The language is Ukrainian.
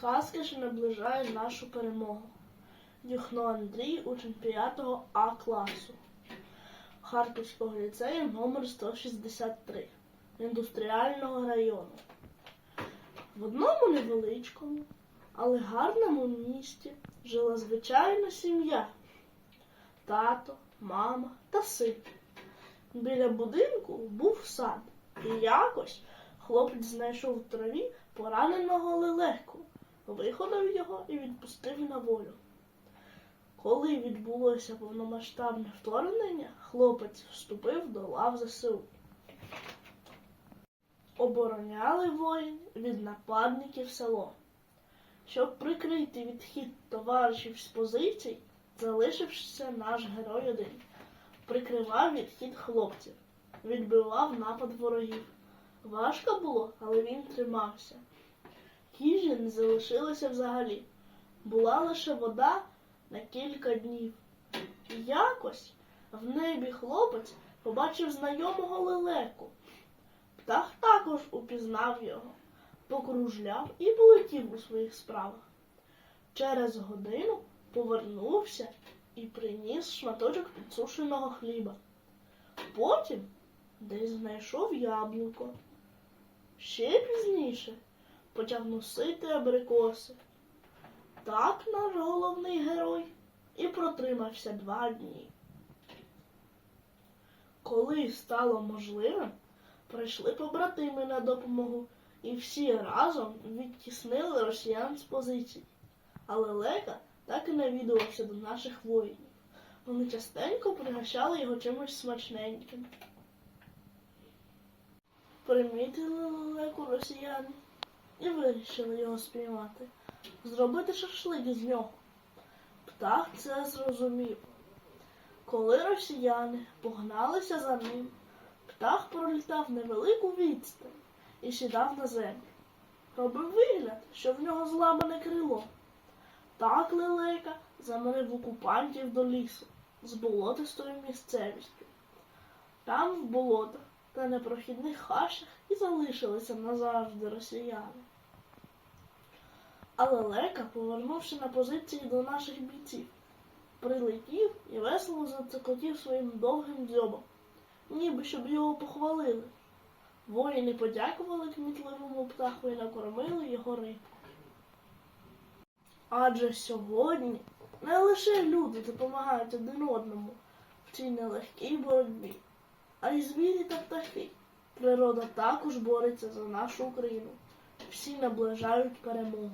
Казка, що наближає нашу перемогу. Юхно Андрій, учень 5 А класу Харківського ліцею номер 163 індустріального району. В одному невеличкому, але гарному місті жила звичайна сім'я. Тато, мама та син. Біля будинку був сад, і якось хлопець знайшов в траві пораненого лелеку, виходив його і відпустив на волю. Коли відбулося повномасштабне вторгнення, хлопець вступив до лав ЗСУ. Обороняли воїн від нападників село. Щоб прикрити відхід товаришів з позицій, залишився наш герой один. Прикривав відхід хлопців, відбивав напад ворогів. Важко було, але він тримався. Їжі не залишилося взагалі. Була лише вода на кілька днів. І якось в небі хлопець побачив знайомого лелеку. Птах також упізнав його, покружляв і полетів у своїх справах. Через годину повернувся і приніс шматочок підсушеного хліба. Потім десь знайшов яблуко. Ще пізніше почав носити абрикоси. Так наш головний герой і протримався два дні. Коли стало можливим, прийшли побратими на допомогу і всі разом відтіснили росіян з позицій. Але Лека так і навідувався до наших воїнів. Вони частенько пригощали його чимось смачненьким. Примітили лелеку росіяни і вирішили його спіймати, зробити шашлик з нього. Птах це зрозумів. Коли росіяни погналися за ним, птах пролітав невелику відстань і сідав на землю. Робив вигляд, що в нього зламане крило. Так лелека заманив окупантів до лісу з болотистою місцевістю. Там, в болотах та непрохідних хащах, і залишилися назавжди росіяни. Але лека, повернувши на позиції до наших бійців, прилетів і весело зацокотів своїм довгим дзьобом, ніби щоб його похвалили. Воїни подякували кмітливому птаху і накормили його рибку. Адже сьогодні не лише люди допомагають один одному в цій нелегкій боротьбі, а й звірі та птахи. Природа також бореться за нашу Україну. Всі наближають перемогу.